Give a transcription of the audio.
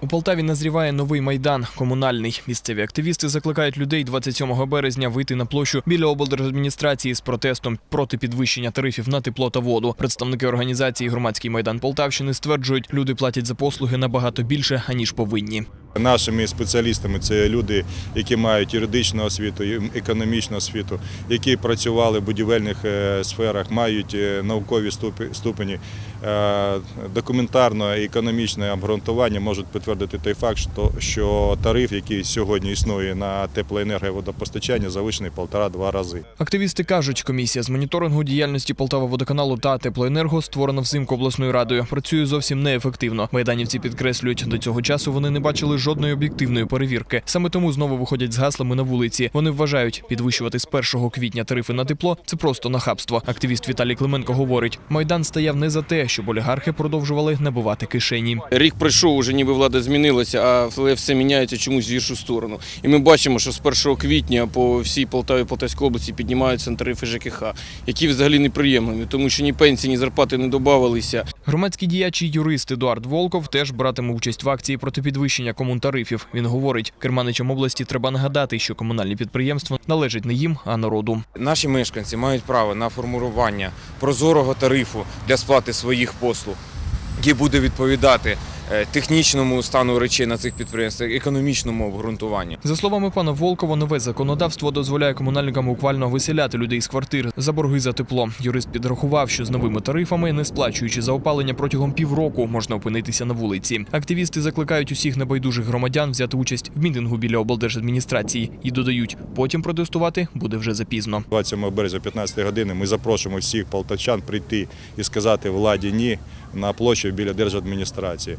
У Полтаві назріває новий майдан комунальний. Місцеві активісти закликають людей 27 березня вийти на площу біля облдержадміністрації з протестом проти підвищення тарифів на тепло та воду. Представники організації Громадський майдан Полтавщини стверджують, люди платять за послуги набагато більше аніж повинні. Нашими спеціалістами це люди, які мають юридичну освіту, економічну освіту, які працювали в будівельних е, сферах, мають е, наукові ступені. Е, Документарно і економічне обґрунтування можуть підтвердити той факт, що- тариф, який сьогодні існує на теплоенерго водопостачання, завищений полтора-два рази. Активісти кажуть, комісія з моніторингу діяльності Полтава водоканалу та теплоенерго створена взимку обласною радою. Працює зовсім неефективно. Майданівці підкреслюють, до цього часу вони не бачили жодної об'єктивної перевірки. Саме тому знову виходять з гаслами на вулиці. Вони вважають, підвищувати з 1 квітня тарифи на тепло це просто нахабство. Активіст Віталій Клименко говорить, майдан стояв не за те, щоб олігархи продовжували набивати кишені. Рік пройшов, уже ніби влада змінилася, але все міняється чомусь в гіршу сторону. І ми бачимо, що з 1 квітня по всій Полтаві Полтавській області піднімаються тарифи ЖКХ, які взагалі неприємні, тому що ні пенсії, ні зарплати не додавалися. Громадський діяч і юрист Едуард Волков теж братиме участь в акції проти підвищення комунтарифів. Він говорить, керманичам області треба нагадати, що комунальні підприємства належать не їм, а народу. Наші мешканці мають право на формулювання прозорого тарифу для сплати своїх послуг, який буде відповідати технічному стану речей на цих підприємствах, економічному обґрунтуванню. За словами пана Волкова, нове законодавство дозволяє комунальникам ухвально виселяти людей з квартир за борги за тепло. Юрист підрахував, що з новими тарифами, не сплачуючи за опалення протягом півроку, можна опинитися на вулиці. Активісти закликають усіх небайдужих громадян взяти участь в мітингу біля облдержадміністрації і додають, потім протестувати буде вже запізно. 27 березня, 15 години, ми запрошуємо всіх полтавчан прийти і сказати владі ні на площу біля держадміністрації.